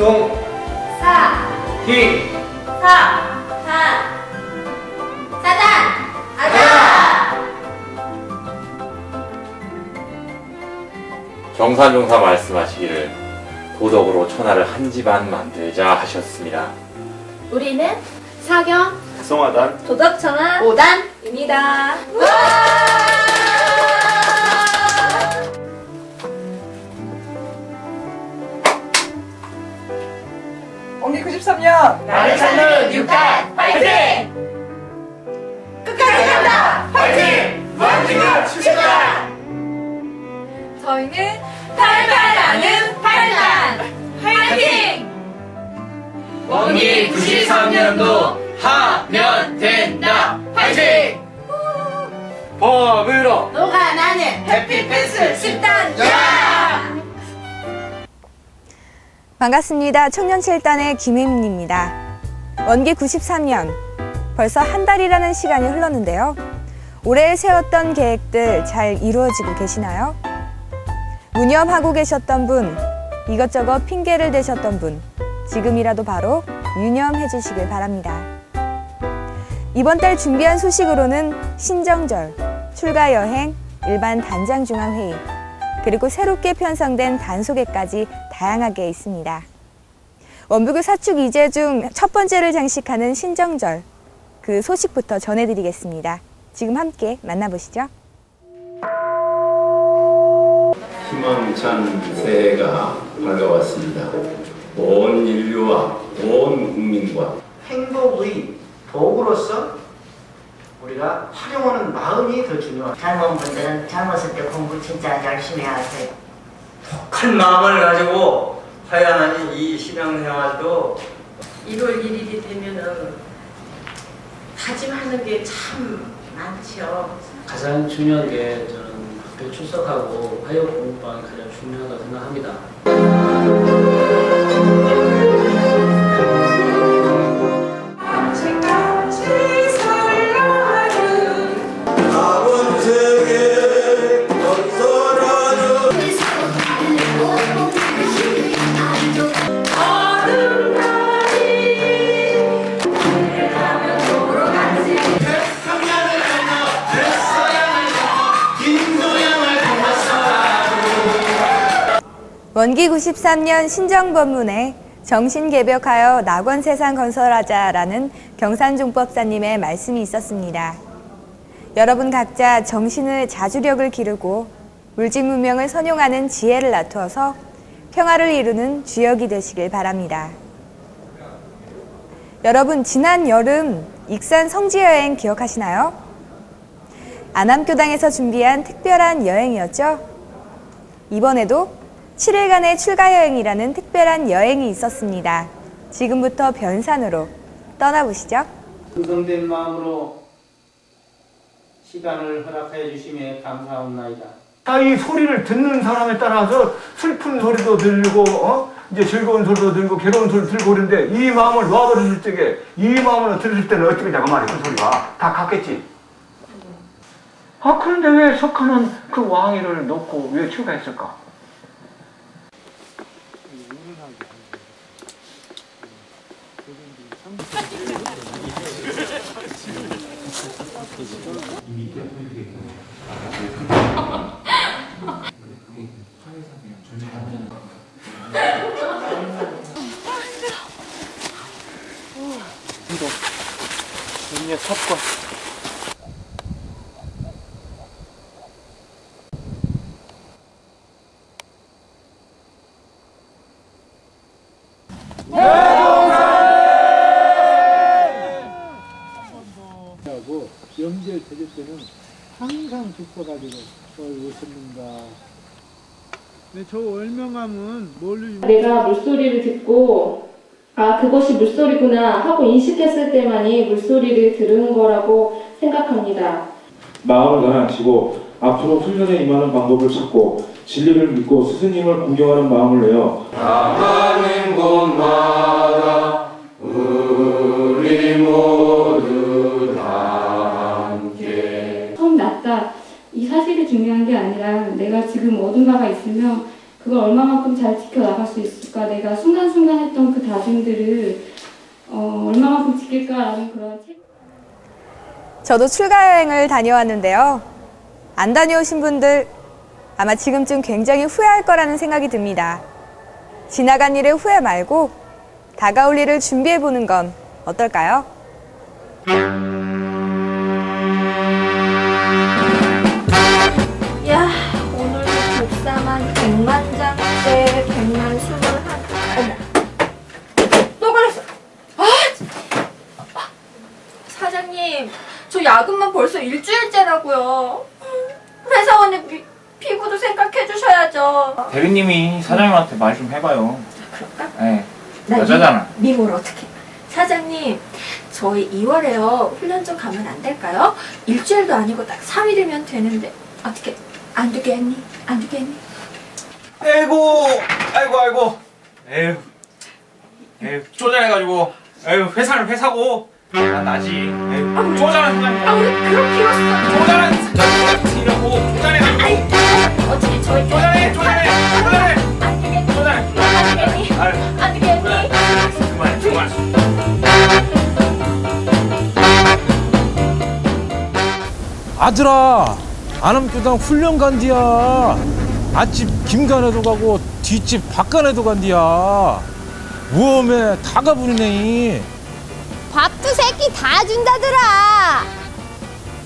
대, 동, 사, 희, 사, 사, 사단, 아자. 경산종사 말씀하시기를 도덕으로 천하를 한 집안 만들자 하셨습니다. 우리는 사경 성화단 도덕청아 5단입니다. 옹기 93년 나를 찾는 육단 파이팅! 끝까지 간다! 파이팅! 무한지급 출시다! 저희는 팔팔 나는 팔단! 파이팅! 원기 93년도 하면 된다. 파이팅! 법으로 녹아나는 해피패스 10단! 야! 반갑습니다. 청년 7단의 김혜민입니다. 원기 93년. 벌써 한 달이라는 시간이 흘렀는데요. 올해 세웠던 계획들 잘 이루어지고 계시나요? 무념하고 계셨던 분, 이것저것 핑계를 대셨던 분, 지금이라도 바로 유념해 주시길 바랍니다. 이번 달 준비한 소식으로는 신정절, 출가 여행, 일반 단장 중앙 회의, 그리고 새롭게 편성된 단소개까지 다양하게 있습니다. 원북의 사축 이제 중 첫 번째를 장식하는 신정절, 그 소식부터 전해드리겠습니다. 지금 함께 만나보시죠. 희망찬 새해가 밝아왔습니다. 온 인류와 온 국민과 행복의 도구로서 우리가 활용하는 마음이 더 중요합니다. 젊은 분들은 젊었을 때 공부 진짜 열심히 하세요. 큰 마음을 가지고 하야하는 이 신앙생활도 1월 1일이 되면은 다짐하는 게 참 많죠. 가장 중요한 게 저는 학교 출석하고 화요 공부방이 가장 중요하다고 생각합니다. 원기 93년 신정법문에 정신개벽하여 낙원세상 건설하자라는 경산종법사님의 말씀이 있었습니다. 여러분 각자 정신을 자주력을 기르고 물질 문명을 선용하는 지혜를 낳투어서 평화를 이루는 주역이 되시길 바랍니다. 여러분 지난 여름 익산 성지 여행 기억하시나요? 안암교당에서 준비한 특별한 여행이었죠? 이번에도 7일간의 출가 여행이라는 특별한 여행이 있었습니다. 지금부터 변산으로 떠나보시죠. 충성된 마음으로 시간을 허락해 주심에 감사합나이다. 아, 이 소리를 듣는 사람에 따라서 슬픈 소리도 들고, 어? 이제 즐거운 소리도 들고, 괴로운 소리도 들고 그러는데, 이 마음을 놔버렸을 적에, 이 마음을 들을 때는 어떻게 되고 말이야, 그 소리가. 다 같겠지? 아, 그런데 왜 석하는 그 왕위를 놓고 왜 출가했을까? 하고 명절 드릴 때는 항상 기뻐가지고 뭘 웃습니다. 근데 저 월명함은 뭘로 내가 물소리를 듣고 아 그것이 물소리구나 하고 인식했을 때만이 물소리를 들은 거라고 생각합니다. 마음을 가라앉히고 앞으로 훈련에 임하는 방법을 찾고 진리를 믿고 스승님을 공경하는 마음을 내어 나가는 곳마다 우리 모두 다 함께 성 낫다. 이 사실이 중요한 게 아니라 내가 지금 어딘가가 있으면 그걸 얼마만큼 잘 지켜나갈 수 있을까. 내가 순간순간 했던 그 다짐들을 어, 얼마만큼 지킬까라는 그런 책. 저도 출가 여행을 다녀왔는데요. 안 다녀오신 분들 아마 지금쯤 굉장히 후회할 거라는 생각이 듭니다. 지나간 일의 후회 말고 다가올 일을 준비해 보는 건 어떨까요? 야, 오늘도 복사만 100만 장째 100만 스물 한. 어머. 또 걸렸어. 아! 아! 사장님, 저 야근만 벌써 일주일째라고요. 회사원의 피, 피부도 생각해 주셔야죠. 대리님이 사장님한테 말 좀 해봐요. 그럴까? 네. 나 여자잖아. 미, 미모를 어떻게? 사장님, 저희 2월에요. 훈련 좀 가면 안 될까요? 일주일도 아니고 딱 3일이면 되는데 어떻게 안 되겠니? 안 되겠니? 아이고, 아이고, 아이고. 에휴, 에휴, 쪼잔해가지고. 에휴, 회사는 회사고. 난 나지. 에휴, 쪼잔한 사람. 아, 우리 필요 없어. 쪼잔한 사람이라고. 쪼잔해 안 되겠니? 안 되겠니? 안 되겠니? 그만, 그만. 아들아 안암교당 훈련 간디야 앞집 김간에도 가고 뒷집 박간에도 간디야 우엄에 다 가부리네 밥도 새끼 다 준다더라.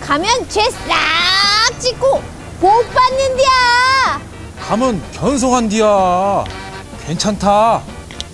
가면 죄 싹 짓고 복 받는디야. 가면 견성한디야 괜찮다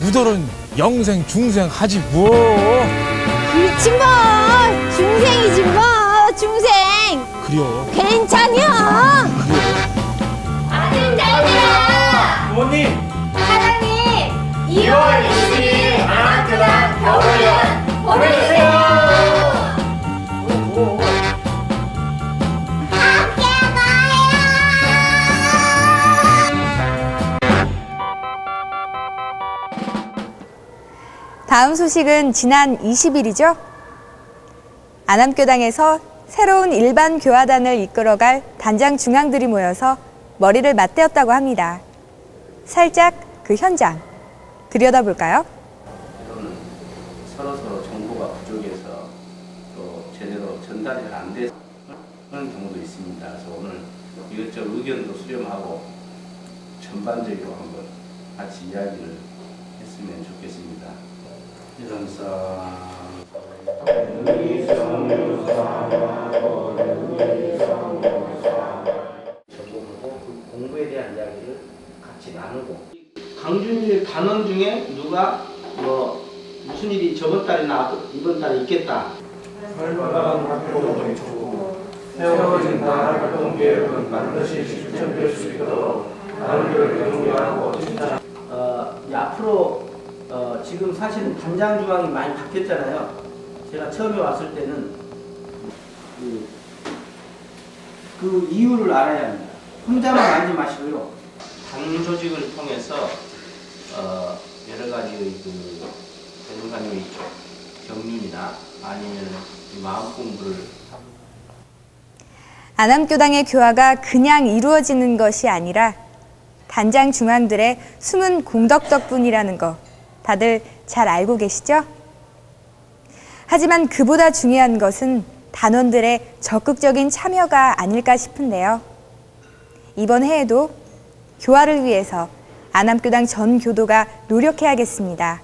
우덜은 영생 중생 하지 뭐 그렇지 뭐 중생이지 뭐 중생. 그려 괜찮여. 아들 딸들아! 부모님. 사장님! 2월 20일 아나크당 겨울연 보내주세요! 다음 소식은 지난 20일이죠. 안암교당에서 새로운 일반 교화단을 이끌어갈 단장 중앙들이 모여서 머리를 맞대었다고 합니다. 살짝 그 현장 들여다볼까요? 서로 서로 정보가 부족해서 또 제대로 전달이 안 그런 경우도 있습니다. 그래서 오늘 이것저것 의견도 수렴하고 전반적으로 한번 같이 이야기를. 이런서 정보하고 그 공부에 대한 이야기를 같이 나누고 강준일 단원 중에 누가 뭐 무슨 일이 저번 달이나 이번 달에 있겠다. 세워진 나라 활동 계획은 반드시 실천될 수 있도록 단결을 경계하고 진짜 어, 이 앞으로 어, 지금 사실은 단장 중앙이 많이 바뀌었잖아요. 제가 처음에 왔을 때는 그, 그 이유를 알아야 합니다. 혼자만 알지 마시고요. 당 조직을 통해서 어, 여러 가지의 그 대중간의 경륜이나 아니면 이 마음 공부를 안암교당의 교화가 그냥 이루어지는 것이 아니라 단장 중앙들의 숨은 공덕 덕분이라는 거 다들 잘 알고 계시죠? 하지만 그보다 중요한 것은 단원들의 적극적인 참여가 아닐까 싶은데요. 이번 해에도 교화를 위해서 안암교당 전 교도가 노력해야겠습니다.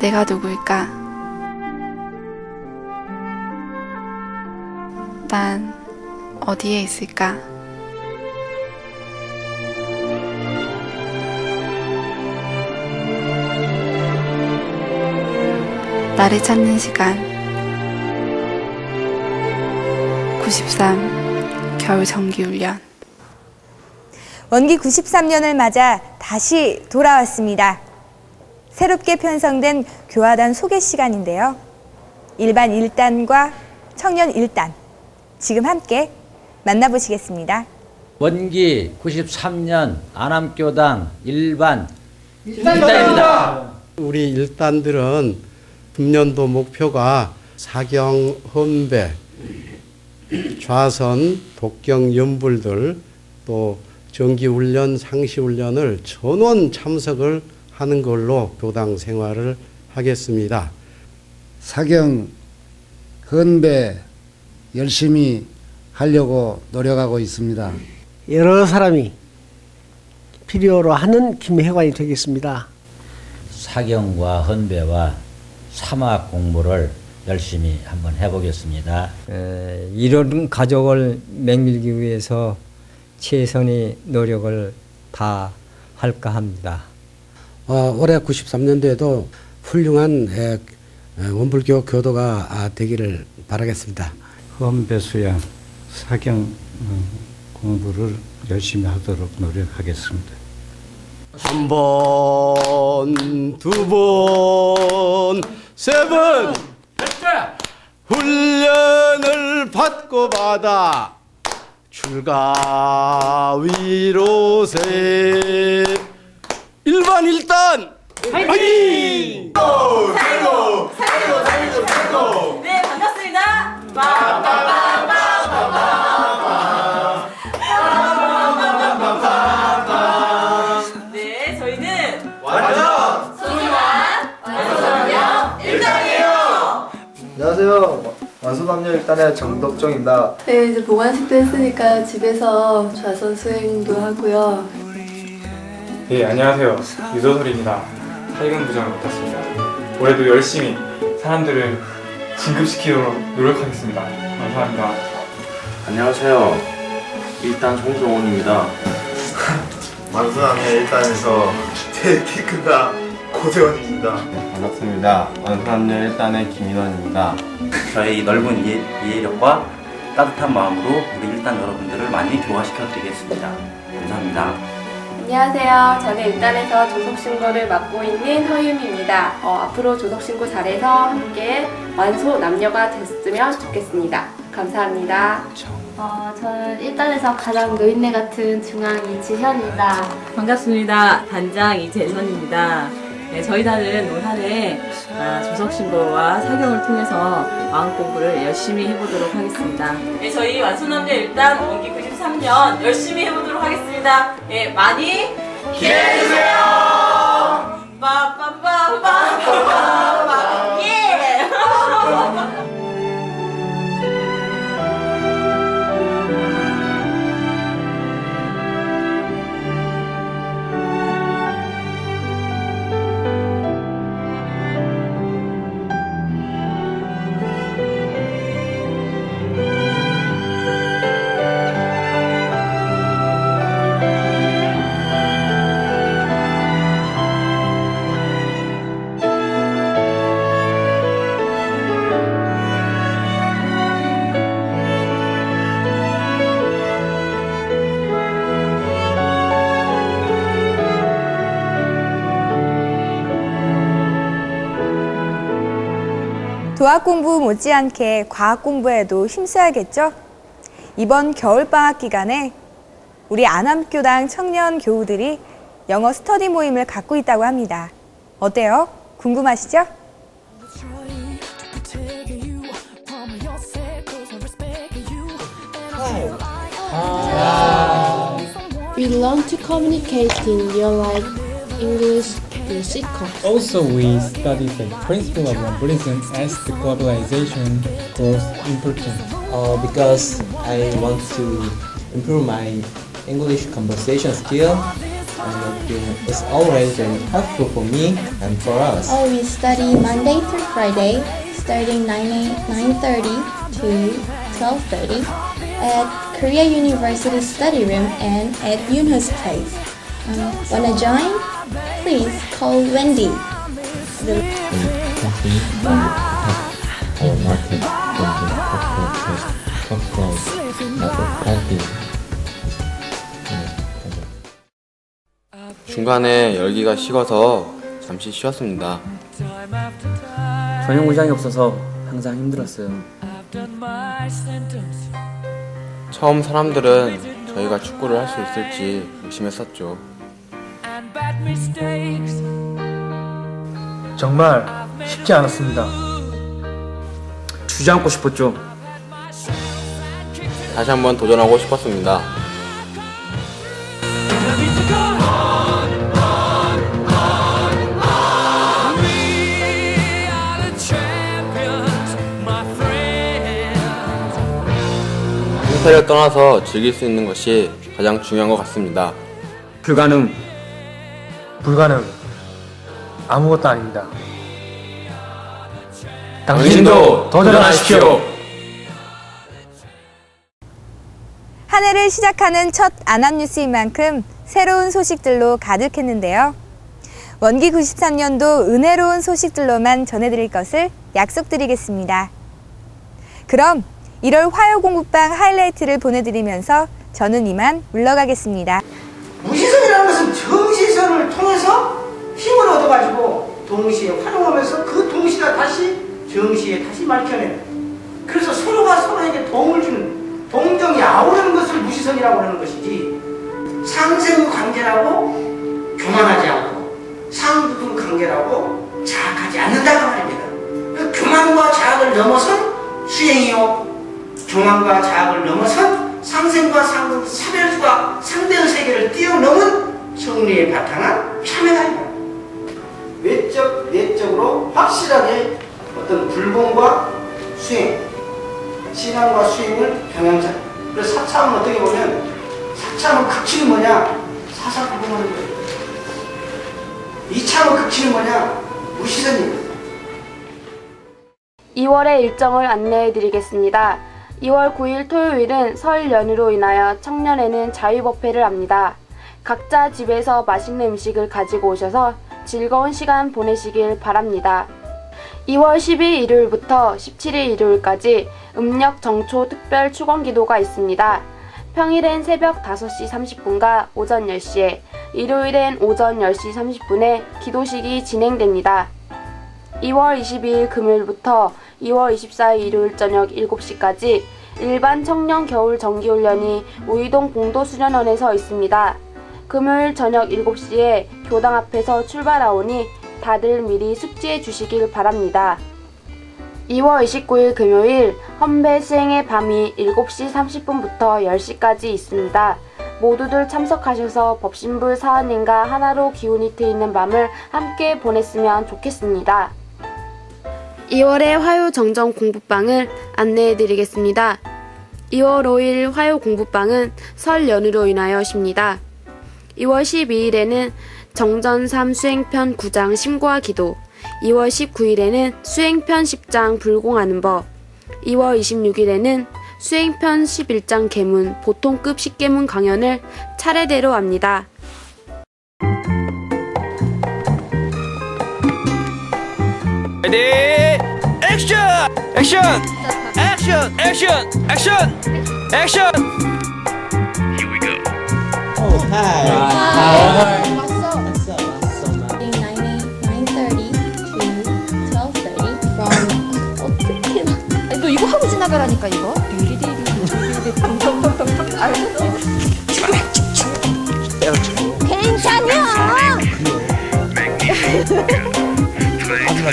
내가 누구일까? 난 어디에 있을까? 나를 찾는 시간 93 겨울 정기훈련 원기 93년을 맞아 다시 돌아왔습니다. 새롭게 편성된 교화단 소개 시간인데요. 일반 1단과 청년 1단 지금 함께 만나보시겠습니다. 원기 93년 안암교당 일반 일단입니다. 우리 일단들은 금년도 목표가 사경, 헌배, 좌선, 독경, 연불들 또 정기훈련, 상시훈련을 전원 참석을 하는 걸로 교당 생활을 하겠습니다. 사경, 헌배 열심히 하려고 노력하고 있습니다. 여러 사람이 필요로 하는 김혜관이 되겠습니다. 사경과 헌배와 사막 공부를 열심히 한번 해보겠습니다. 이런 가족을 맹밀기 위해서 최선의 노력을 다 할까 합니다. 어, 올해 93년도에도 훌륭한 에, 에, 원불교 교도가 아, 되기를 바라겠습니다. 헌배수양 사경 어, 공부를 열심히 하도록 노력하겠습니다. 한 번, 두 번, 세 번, 훈련을 받고 받아 출가 위로세 일반 일단 화이팅! 살고 살고 살고 살고 네 반갑습니다. 네 저희는 완전 소중한 완소남녀 일당이에요. 안녕하세요. 완소남녀 일단의 정덕정입니다. 네, 이제 보관식도 했으니까 집에서 좌선 수행도 하고요. 네, 안녕하세요. 유도솔입니다. 사익은 부장을 맡았습니다. 올해도 열심히 사람들을 진급시키도록 노력하겠습니다. 감사합니다. 안녕하세요. 일단 송정원입니다. 완소남녀 일단에서 제일 키 큰다 고재원입니다. 반갑습니다. 원산녀 일단의 김인원입니다. 저의 넓은 이해, 이해력과 따뜻한 마음으로 우리 일단 여러분들을 많이 교화시켜 드리겠습니다. 감사합니다. 안녕하세요. 저는 일단에서 조석신고를 맡고 있는 허윤입니다. 어, 앞으로 조석신고 잘해서 함께 완소 남녀가 됐으면 좋겠습니다. 감사합니다. 어, 저는 일단에서 가장 노인네 같은 중앙 이지현입니다. 반갑습니다. 단장 이재선입니다. 네, 저희 단은 올 한해 아, 조석신고와 사경을 통해서 마음 공부를 열심히 해보도록 하겠습니다. 네, 저희 완소남녀 일단 원기 93년 열심히 해보도록 하겠습니다. 네, 많이 기대해 주세요! 빠빠빠빠빠빠 예! 도학 공부 못지않게 과학 공부에도 힘써야겠죠? 이번 겨울방학 기간에 우리 안암교당 청년 교우들이 영어 스터디 모임을 갖고 있다고 합니다. 어때요? 궁금하시죠? We learn to communicate in real life English through sitcoms. Also, we study the principle of globalism as the globalization grows important. Uh, because I want to improve my English conversation skill and I think it's always very helpful for me and for us. Oh, we study Monday through Friday, starting 9 a- 9:30 to 12:30 at Korea University Study Room and at Yunho's place. Um, wanna join? Please call Wendy. 중간에 열기가 식어서 잠시 쉬었습니다. 전용구장이 없어서 항상 힘들었어요. 처음 사람들은 저희가 축구를 할 수 있을지 의심했었죠. 정말 쉽지 않았습니다. 주지 않고 싶었죠. 다시 한번 도전하고 싶었습니다. 행사를 떠나서 즐길 수 있는 것이 가장 중요한 것 같습니다. 불가능. 불가능. 아무것도 아닙니다. 당신도 도전하십시오. 한 해를 시작하는 첫 안암뉴스인 만큼 새로운 소식들로 가득했는데요. 원기 93년도 은혜로운 소식들로만 전해드릴 것을 약속드리겠습니다. 그럼 1월 화요 공부방 하이라이트를 보내드리면서 저는 이만 물러가겠습니다. 동시에 활용하면서 그 동시가 다시 정시에 다시 밝혀내는 그래서 서로가 서로에게 도움을 주는 동정이 아우르는 것을 무시선이라고 하는 것이지 상생의 관계라고 교만하지 않고 상부의 관계라고 자학하지 않는다는 말입니다. 그 교만과 자학을 넘어선 수행이요 교만과 자학을 넘어선 상생과 상, 사별과 상대의 세계를 뛰어넘은 정리에 바탕한 참회가입니다. 외적, 내적으로 확실하게 어떤 불공과 수행, 신앙과 수행을 병행자. 그래서 사참은 어떻게 보면 사참은 극치는 뭐냐? 사사구분하는 거예요. 이참은 극치는 뭐냐? 무시선입니다. 2월의 일정을 안내해 드리겠습니다. 2월 9일 토요일은 설 연휴로 인하여 청년회는 자유법회를 합니다. 각자 집에서 맛있는 음식을 가지고 오셔서 즐거운 시간 보내시길 바랍니다. 2월 10일 일요일부터 17일 일요일까지 음력 정초 특별 축원 기도가 있습니다. 평일엔 새벽 5시 30분과 오전 10시에, 일요일엔 오전 10시 30분에 기도식이 진행됩니다. 2월 22일 금요일부터 2월 24일 일요일 저녁 7시까지 일반 청년 겨울 정기훈련이 우이동 봉도수련원에서 있습니다. 금요일 저녁 7시에 교당 앞에서 출발하오니 다들 미리 숙지해 주시길 바랍니다. 2월 29일 금요일 헌배 수행의 밤이 7시 30분부터 10시까지 있습니다. 모두들 참석하셔서 법신불 사원님과 하나로 기운이 트이는 밤을 함께 보냈으면 좋겠습니다. 2월의 화요 정정 공부방을 안내해 드리겠습니다. 2월 5일 화요 공부방은 설 연휴로 인하여 쉽니다. 2월 12일에는 정전3 수행편 9장 심과 기도, 2월 19일에는 수행편 10장 불공하는 법, 2월 26일에는 수행편 11장 계문 보통급 식계문 강연을 차례대로 합니다. 레디 액션! 액션! 액션! 액션! 액션! 액션!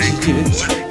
아줌